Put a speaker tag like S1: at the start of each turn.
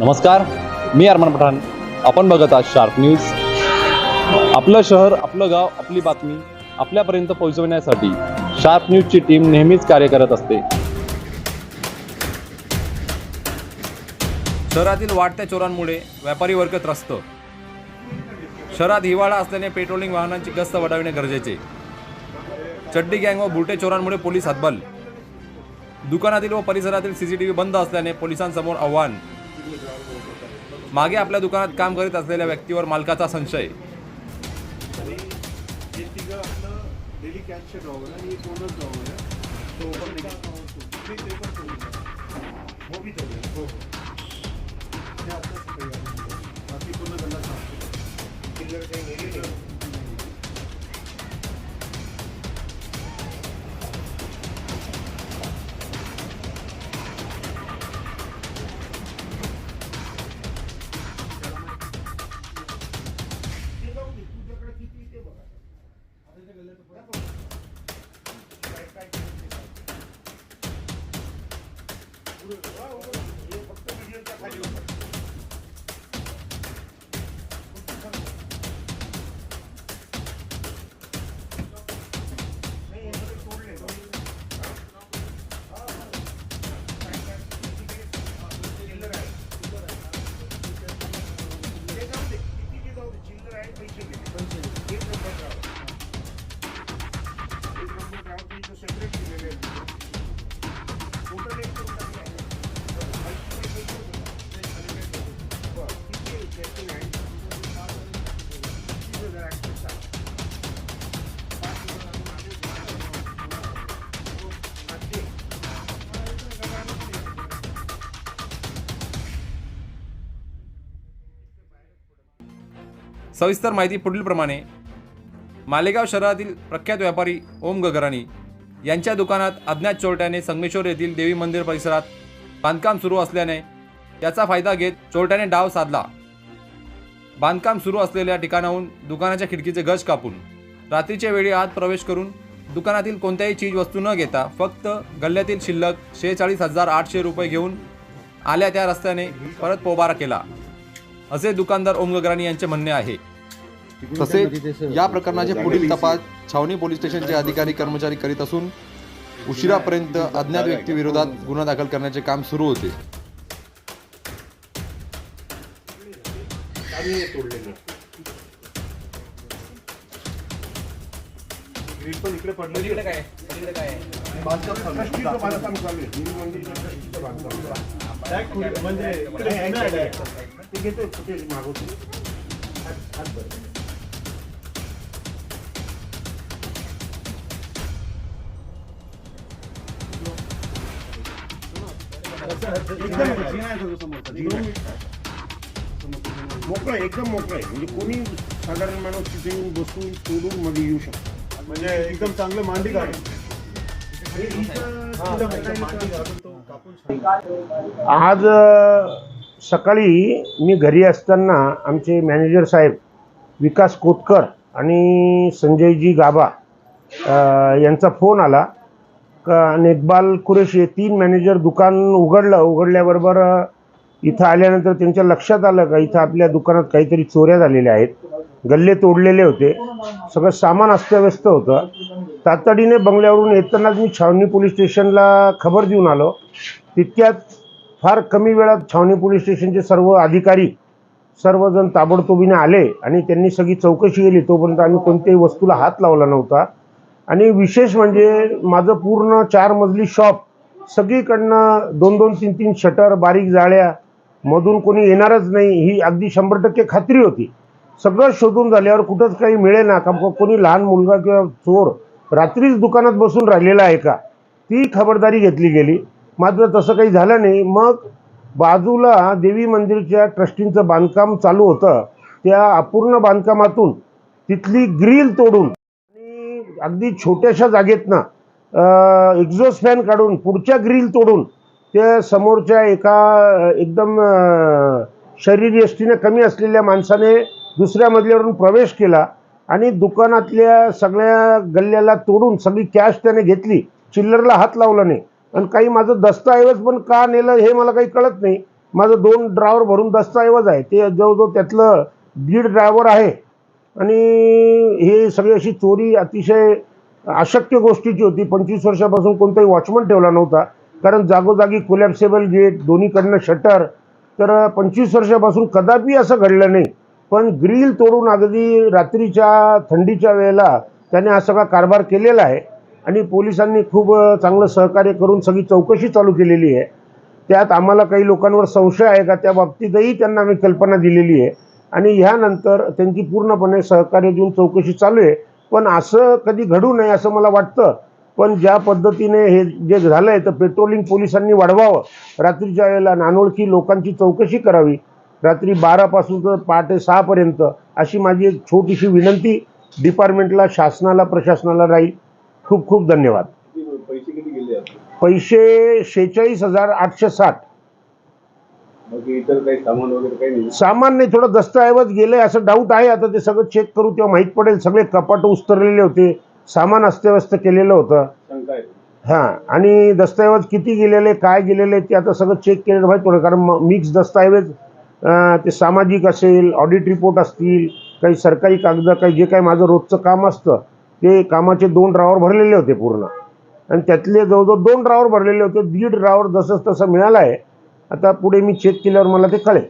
S1: नमस्कार मी अरमान पठाण. आपण बघत आहात शार्प न्यूज आपलं शहर आपलं गाव आपली बातमी आपल्यापर्यंत पोहोचवण्यासाठी शार्प न्यूजची टीम नेहमीच कार्य करत असते.
S2: शहरातील वाढत्या चोरांमुळे व्यापारी वर्ग त्रस्त. शहरात हिवाळा असल्याने पेट्रोलिंग वाहनांची गस्त वाढविणे गरजेचे. चड्डी गँग व बुलटे चोरांमुळे पोलीस हातबल. दुकानातील व परिसरातील सीसीटीव्ही बंद असल्याने पोलिसांसमोर आव्हान. मागे आपल्या दुकानात काम करीत असलेल्या व्यक्तीवर मालकाचा संशय.
S3: हे तिघं
S2: सविस्तर माहिती पुढीलप्रमाणे. मालेगाव शहरातील प्रख्यात व्यापारी ओम गगराणी यांच्या दुकानात अज्ञात चोरट्याने संगमेश्वर येथील देवी मंदिर परिसरात बांधकाम सुरू असल्याने याचा फायदा घेत चोरट्याने डाव साधला. बांधकाम सुरू असलेल्या ठिकाणाहून दुकानाच्या खिडकीचे गज कापून रात्रीच्या वेळी आत प्रवेश करून दुकानातील कोणत्याही चीज वस्तू न घेता फक्त गल्ल्यातील शिल्लक शेहेचाळीस हजार आठशे रुपये घेऊन आल्या त्या रस्त्याने परत पोबारा केला. असे दुकानदार ओम गगराणी यांचे म्हणणे आहे
S4: तसेच या प्रकरणाचे पुढील तपास छावणी पोलीस स्टेशनचे अधिकारी कर्मचारी करीत असून उशिरापर्यंत अज्ञात व्यक्तीविरोधात गुन्हा दाखल करण्याचे काम सुरू होते
S3: आहे. म्हणजे ते घेतो फुटेज मागवतो. हात-. मोकळं आहे, एकदम मोकळं आहे. म्हणजे कोणी साधारण माणूस तिथे येऊन बसून तोडून मध्ये येऊ शकतो.
S5: म्हणजे एकदम चांगलं मांडी काढ
S3: आज अ, सकाळी मी घरी असताना आमचे मॅनेजर साहेब विकास कोतकर आणि संजयजी गाबा यांचा फोन आला. का आणि कुरेशी हे तीन मॅनेजर दुकान उघडलं. उघडल्याबरोबर इथं आल्यानंतर त्यांच्या लक्षात आलं का इथं आपल्या दुकानात काहीतरी चोऱ्या झालेल्या आहेत. गल्ले तोडलेले होते. सगळं सामान अस्तव्यस्त होतं. तातडीने बंगल्यावरून येतानाच मी छावणी पोलीस स्टेशनला खबर देऊन आलो. तितक्यात फार कमी वेळात छावणी पोलीस स्टेशनचे सर्व अधिकारी सर्वजण ताबडतोबीने आले आणि त्यांनी सगळी चौकशी केली. तोपर्यंत आम्ही कोणत्याही वस्तूला हात लावला नव्हता. आणि विशेष म्हणजे माझं पूर्ण चार मजली शॉप सगळीकडनं दोन दोन तीन तीन शटर बारीक जाळ्या मधून कोणी येणारच नाही ही अगदी शंभर टक्के खात्री होती. सगळं शोधून झाल्यावर कुठंच काही मिळेल ना का कोणी लहान मुलगा किंवा चोर रात्रीच दुकानात बसून राहिलेला आहे का? ती खबरदारी घेतली गेली. मात्र तसं काही झालं नाही. मग बाजूला देवी मंदिरच्या ट्रस्टींचं बांधकाम चालू होतं. त्या अपूर्ण बांधकामातून तिथली ग्रील तोडून आणि अगदी छोट्याशा जागेतनं एक्झॉस्ट फॅन काढून पुढच्या ग्रील तोडून त्या समोरच्या एका एकदम शरीर शरीरयष्टीने कमी असलेल्या माणसाने दुसऱ्या मजल्यावरून प्रवेश केला आणि दुकानातल्या सगळ्या गल्ल्याला तोडून सगळी कॅश त्याने घेतली. चिल्लरला हात लावला नाही. आणि काही माझं दस्तऐवज पण का नेलं हे मला काही कळत नाही. माझं दोन ड्रायव्हर भरून दस्तऐवज आहे. ते जवळजवळ त्यातलं दीड ड्रायव्हर आहे. आणि हे सगळी अशी चोरी अतिशय अशक्य गोष्टीची होती. पंचवीस वर्षापासून कोणताही वॉचमन ठेवला नव्हता. कारण जागोजागी कोलॅप्सेबल गेट दोन्हीकडनं शटर तर पंचवीस वर्षापासून कदापि असं घडलं नाही. पण ग्रिल तोडून अगदी रात्रीच्या थंडीच्या वेळेला त्याने हा सगळा कारभार केलेला आहे. आणि पोलिसांनी खूप चांगलं सहकार्य करून सगळी चौकशी चालू केलेली आहे. त्यात आम्हाला काही लोकांवर संशय आहे का? त्या बाबतीतही त्यांना आम्ही कल्पना दिलेली आहे. आणि ह्यानंतर त्यांची पूर्णपणे सहकार्य देऊन चौकशी चालू आहे. पण असं कधी घडू नये असं मला वाटतं. पण ज्या पद्धतीने हे जे झालं आहे तर पेट्रोलिंग पोलिसांनी वाढवावं. रात्रीच्या वेळेला नानोळखी लोकांची चौकशी करावी रात्री बारापासून तर पहाटे सहापर्यंत अशी माझी एक छोटीशी विनंती डिपार्टमेंटला शासनाला प्रशासनाला राहील. खूप खूप धन्यवाद.
S5: पैसे किती गेले आता?
S3: पैसे शेहेचाळीस हजार आठशे साठ.
S5: सामान नाही?
S3: सामान नाही थोडं दस्तऐवज गेलंय असं डाऊट आहे. आता ते सगळं चेक करू तेव्हा माहीत पडेल सगळे कपाट उस्तरलेले होते. सामान अस्तव्यस्त केलेलं होतं. हां आणि दस्तऐवज किती गेलेले काय गेलेले ते आता सगळं चेक केलेलं माहीत पडेल. कारण मिक्स दस्तऐवज ते सामाजिक असेल ऑडिट रिपोर्ट असतील काही सरकारी कागद काही जे काही माझं रोजचं काम असतं ते कामाचे दोन ड्रावर भरलेले होते पूर्ण. आणि त्यातले जवळजवळ दोन ड्रावर भरलेले होते. दीड ड्रावर जसंच तसं मिळालं आहे आता पुढे मी चेक केल्यावर मला ते कळेल.